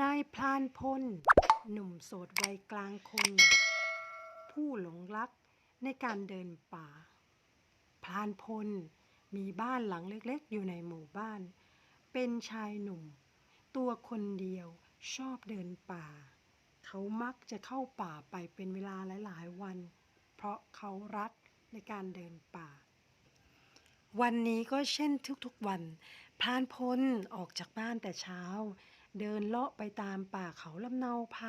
นายพลานพล หนุ่มโสดวัยกลางคน ผู้หลงรักในการเดินป่า พลานพลมีบ้านหลังเล็กๆ อยู่ในหมู่บ้าน เป็นชายหนุ่ม ตัวคนเดียวชอบเดินป่า เขามักจะเข้าป่าไปเป็นเวลาหลายๆวัน เพราะเขารักในการเดินป่า วันนี้ก็เช่นทุกๆวัน พลานพลออกจากบ้านแต่เช้า เดินเลาะไปตามป่าเขาลำเนาไพร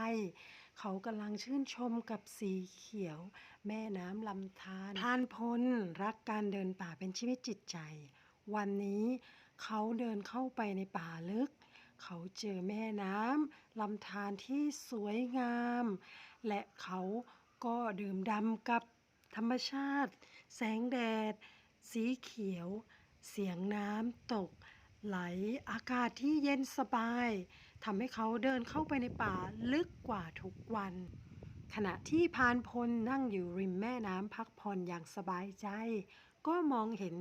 เขากำลังชื่นชมกับสีเขียว แม่น้ำลำธารพลานพลรักการเดินป่าเป็นชีวิตจิตใจ วันนี้เขาเดินเข้าไปในป่าลึก เขาเจอแม่น้ำลำธารที่สวยงาม และเขาก็ดื่มดำกับธรรมชาติ แสงแดด สีเขียว เสียงน้ำตก ไหลอากาศที่เย็นสบาย ทำให้เขาเดินเข้าไปในป่าลึกกว่าทุกวัน ขณะที่พานพลนั่งอยู่ริมแม่น้ำพักผ่อนอย่างสบายใจ ก็มองเห็น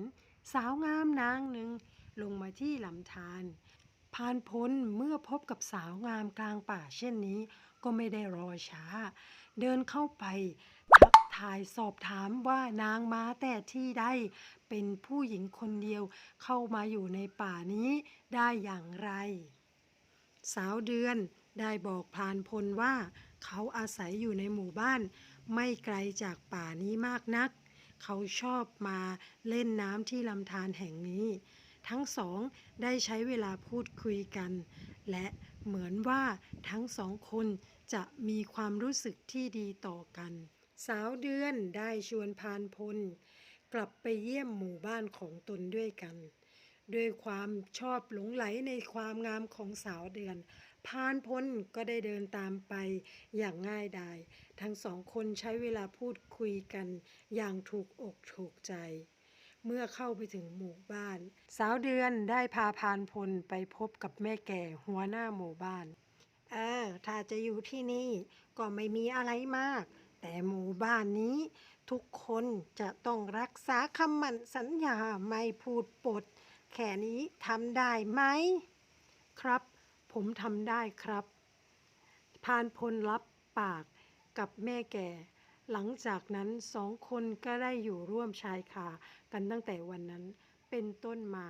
สาวงามนางหนึ่งลงมาที่ลำธารพานพลเมื่อพบกับสาวงามกลางป่าเช่นนี้ ก็ไม่ได้รอช้า เดินเข้าไปทักทายสอบถามว่านางมาแต่ที่ใดเป็นผู้หญิงคนเดียวเข้ามาอยู่ในป่านี้ได้อย่างไร สาวเดือนได้บอกพลานพลว่า เขาอาศัยอยู่ในหมู่บ้าน ไม่ไกลจากป่านี้มากนัก เขาชอบมาเล่นน้ำที่ลำธารแห่งนี้ ทั้งสองได้ใช้เวลาพูดคุยกัน และเหมือนว่าทั้งสองคนจะมีความรู้สึกที่ดีต่อกัน สาวเดือนได้ชวนพานพล กลับไปเยี่ยมหมู่บ้านของตนด้วยกัน ด้วยความชอบหลงไหลในความงามของสาวเดือนพานพลก็ได้เดินตามไปอย่างง่ายดาย ทั้งสองคนใช้เวลาพูดคุยกันอย่างถูกอกถูกใจ เมื่อเข้าไปถึงหมู่บ้าน สาวเดือนได้พาพานพลไปพบกับแม่แก่หัวหน้าหมู่บ้าน เออ ถ้าจะอยู่ที่นี่ก็ไม่มีอะไรมาก แต่หมู่บ้านนี้ ทุกคนจะต้องรักษาคำมั่นสัญญาไม่พูดปด แค่นี้ทำได้ไหมครับ ผมทำได้ครับพานพลรับปากกับแม่แก่ หลังจากนั้นสองคนก็ได้อยู่ร่วมชายคากันตั้งแต่วันนั้นเป็นต้นมา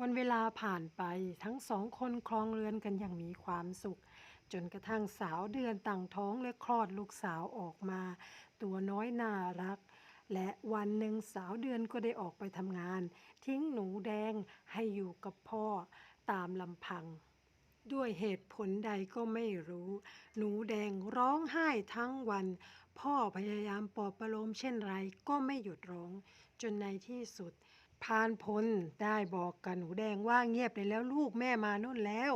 วันเวลาผ่านไปทั้งสองคนครองเรือนกันอย่างมีความสุข จนกระทั่งสาวเดือนต่างท้องและคลอดลูกสาวออกมา ตัวน้อยน่ารัก และวันหนึ่งสาวเดือนก็ได้ออกไปทำงาน ทิ้งหนูแดงให้อยู่กับพ่อตามลำพัง ด้วยเหตุผลใดก็ไม่รู้ หนูแดงร้องไห้ทั้งวัน พ่อพยายามปลอบประโลมเช่นไรก็ไม่หยุดร้อง จนในที่สุดพานพลได้บอกกับหนูแดงว่าเงียบได้แล้วลูกแม่มานู่นแล้ว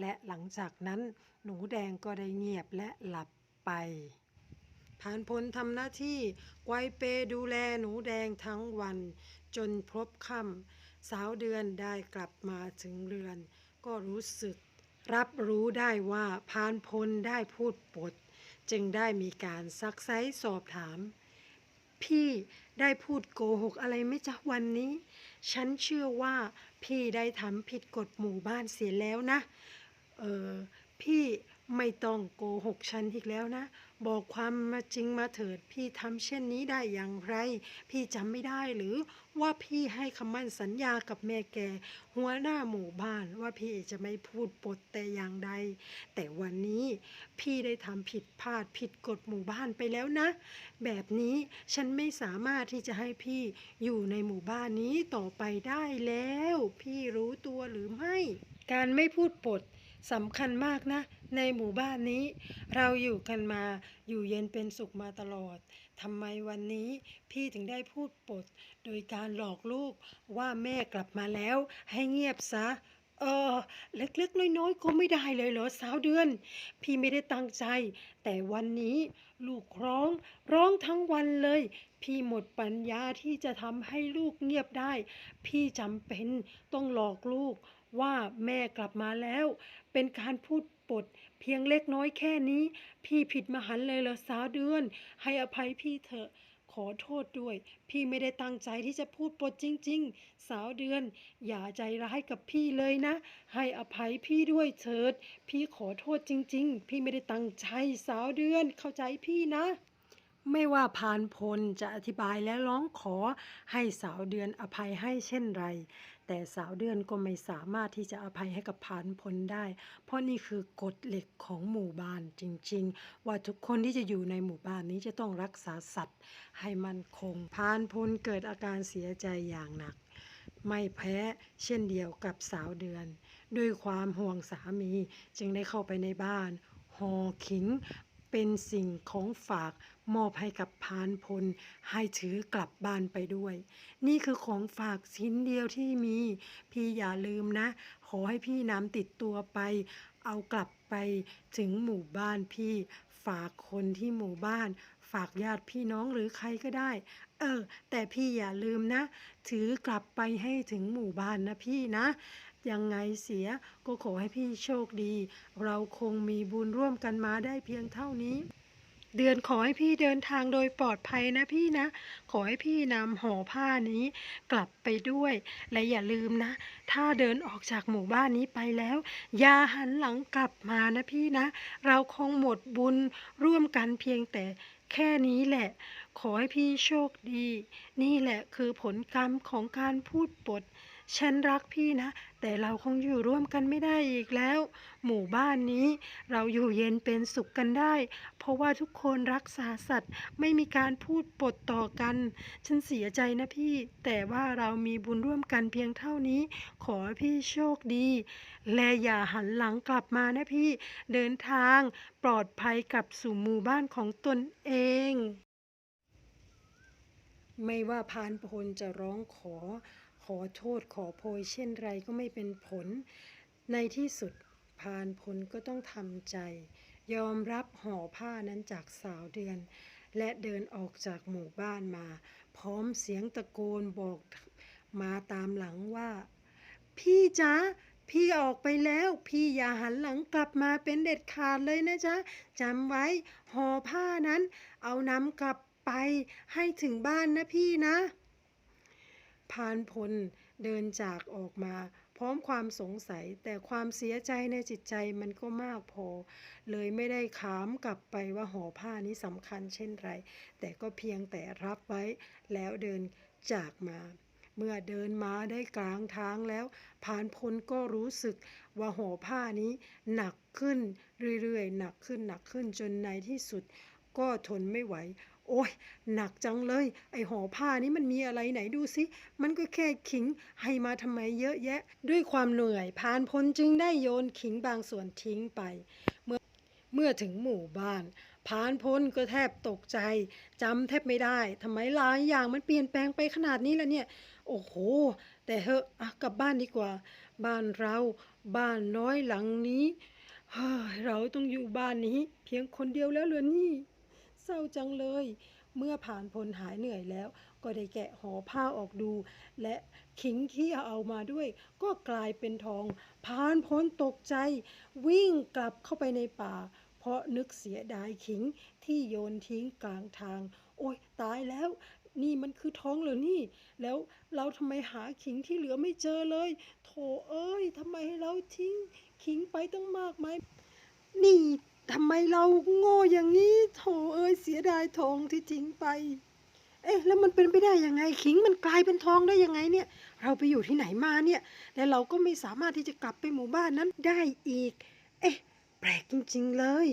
และหลังจากนั้นหนูแดงก็ได้เงียบและหลับไป พานพลทำหน้าที่ไกวเปดูแลหนูแดงทั้งวัน จนพบค่ำสาวเดือนได้กลับมาถึงเรือน ก็รู้สึกรับรู้ได้ว่าพานพลได้พูดปด จึงได้มีการซักไซสอบถาม พี่ได้พูดโกหกอะไรไหมจ๊ะวันนี้ ฉันเชื่อว่าพี่ได้ทำผิดกฎหมู่บ้านเสียแล้วนะ เออพี่ ไม่ต้องโกหกฉันอีกแล้วนะ บอกความมาจริงมาเถิด พี่ทำเช่นนี้ได้อย่างไร พี่จำไม่ได้หรือว่าพี่ให้คำมั่นสัญญากับแม่แกหัวหน้าหมู่บ้านว่าพี่จะไม่พูดปดแต่อย่างใด แต่วันนี้พี่ได้ทำผิดพลาดผิดกฎหมู่บ้านไปแล้วนะ แบบนี้ฉันไม่สามารถที่จะให้พี่อยู่ในหมู่บ้านนี้ต่อไปได้แล้ว พี่รู้ตัวหรือไม่ การไม่พูดปดสำคัญมากนะ ในหมู่บ้านนี้ เราอยู่กันมาอยู่เย็นเป็นสุขมาตลอดทำไมวันนี้พี่ถึงได้พูดปด โดยการหลอกลูกว่าแม่กลับมาแล้วให้เงียบซะเออเล็กๆน้อยๆก็ไม่ได้เลยเหรอสาวเดือน พี่ไม่ได้ตั้งใจ แต่วันนี้ลูกร้องร้องทั้งวันเลย พี่หมดปัญญาที่จะทำให้ลูกเงียบได้ พี่จำเป็นต้องหลอกลูกว่าแม่กลับมาแล้ว เป็นการพูด ปด เพียงเล็กน้อยแค่นี้ พี่ผิดมหันเลยเหรอสาวเดือน ให้อภัยพี่เถอะ ขอโทษด้วย พี่ไม่ได้ตั้งใจที่จะพูดปดจริง ๆ สาวเดือน อย่าใจร้ายกับพี่เลยนะ ให้อภัยพี่ด้วยเถิด พี่ขอโทษจริง ๆ พี่ไม่ได้ตั้งใจสาวเดือนเข้าใจพี่นะ ไม่ว่าพานพลจะอธิบายและร้องขอให้สาวเดือนอภัยให้เช่นไร แต่สาวเดือนก็ไม่สามารถที่จะอภัยให้กับพานพลได้ เพราะนี่คือกฎเหล็กของหมู่บ้านจริง ๆ ว่าทุกคนที่จะอยู่ในหมู่บ้านนี้จะต้องรักษาสัตว์ให้มันคง พานพลเกิดอาการเสียใจอย่างหนัก ไม่แพ้เช่นเดียวกับสาวเดือน ด้วยความห่วงสามีจึงได้เข้าไปในบ้านห่อขิง เป็นสิ่งของฝากมอบให้กับพานพล ให้ถือกลับบ้านไปด้วย นี่คือของฝากชิ้นเดียวที่มี พี่อย่าลืมนะ ขอให้พี่นำติดตัวไป เอากลับไปถึงหมู่บ้านพี่ ฝากคนที่หมู่บ้าน ฝากญาติพี่น้องหรือใครก็ได้ เออ แต่พี่อย่าลืมนะ ถือกลับไปให้ถึงหมู่บ้านนะพี่นะ ยังไงเสียก็ขอให้พี่โชคดี เราคงมีบุญร่วมกันมาได้เพียงเท่านี้ เดือนขอให้พี่เดินทางโดยปลอดภัยนะพี่นะ ขอให้พี่นำห่อผ้านี้กลับไปด้วย และอย่าลืมนะ ถ้าเดินออกจากหมู่บ้านนี้ไปแล้ว อย่าหันหลังกลับมานะพี่นะ เราคงหมดบุญร่วมกันเพียงแต่แค่นี้แหละ ขอให้พี่โชคดี นี่แหละคือผลกรรมของการพูดปด ฉันรักพี่นะ แต่เราคงอยู่ร่วมกันไม่ได้อีกแล้ว หมู่บ้านนี้เราอยู่เย็นเป็นสุขกันได้ เพราะว่าทุกคนรักษาสัตว์ไม่มีการพูดปดต่อกัน ฉันเสียใจนะพี่ แต่ว่าเรามีบุญร่วมกันเพียงเท่านี้ ขอให้พี่โชคดี และอย่าหันหลังกลับมานะพี่ เดินทางปลอดภัยกลับสู่หมู่บ้านของตนเองไม่ว่าพานพลจะร้องขอ อโทษขอโพยเช่นไรก็ไม่เป็นผล ในที่สุดพานพลก็ต้องทำใจ ยอมรับห่อผ้านั้นจากสาวเดือน และเดินออกจากหมู่บ้านมา พร้อมเสียงตะโกนบอกมาตามหลังว่า พี่จ๊ะพี่ออกไปแล้ว พี่อย่าหันหลังกลับมาเป็นเด็ดขาดเลยนะจ๊ะจำไว้ห่อผ้านั้น เอานำกลับไปให้ถึงบ้านนะพี่นะ พานพลเดินจากออกมา พร้อมความสงสัยแต่ความเสียใจในจิตใจมันก็มากพอ เลยไม่ได้ขามกลับไปว่าห่อผ้านี้สำคัญเช่นไร แต่ก็เพียงแต่รับไว้แล้วเดินจากมาเมื่อเดินมาได้กลางทางแล้วพานพลก็รู้สึกว่าห่อผ้านี้หนักขึ้นเรื่อยๆ หนักขึ้นหนักขึ้นจนในที่สุด ก็ทนไม่ไหว โอ้ยหนักจังเลย ไอห่อผ้านี้มันมีอะไรไหนดูสิ มันก็แค่ขิงให้มาทำไมเยอะแยะ ด้วยความเหนื่อยพานพลจึงได้โยนขิงบางส่วนทิ้งไป เมื่อเมื่อถึงหมู่บ้านพานพลก็แทบตกใจจำแทบไม่ได้ทำไมหลายอย่างมันเปลี่ยนแปลงไปขนาดนี้แล้วเนี่ย โอ้โห แต่เฮอะอะกลับบ้านดีกว่า บ้านเรา บ้านน้อยหลังนี้เฮ้เราต้องอยู่บ้านนี้ เพียงคนเดียวแล้วเหรอนี่ เศร้าจังเลย เมื่อผ่านพลหายเหนื่อยแล้ว ก็ได้แกะห่อผ้าออกดู และขิงที่เอามาด้วย ก็กลายเป็นทองพานพลตกใจ วิ่งกลับเข้าไปในป่า เพราะนึกเสียดายขิงที่โยนทิ้งกลางทาง โอ้ยตายแล้วนี่มันคือทองเหรอนี่ แล้วเราทำไมหาขิงที่เหลือไม่เจอเลย โถเอ้ยทำไมเราทิ้งขิงไปตั้งมากมายนี่ ทำไมเราโง่อย่างนี้โถเอ้ยเสียดายทองที่ทิ้งไป เอ๊ะแล้วมันเป็นไปได้ยังไงขิงมันกลายเป็นทองได้ยังไงเนี่ย เราไปอยู่ที่ไหนมาเนี่ยและเราก็ไม่สามารถที่จะกลับไปหมู่บ้านนั้นได้อีก เอ๊ะ แปลกจริง ๆ เลย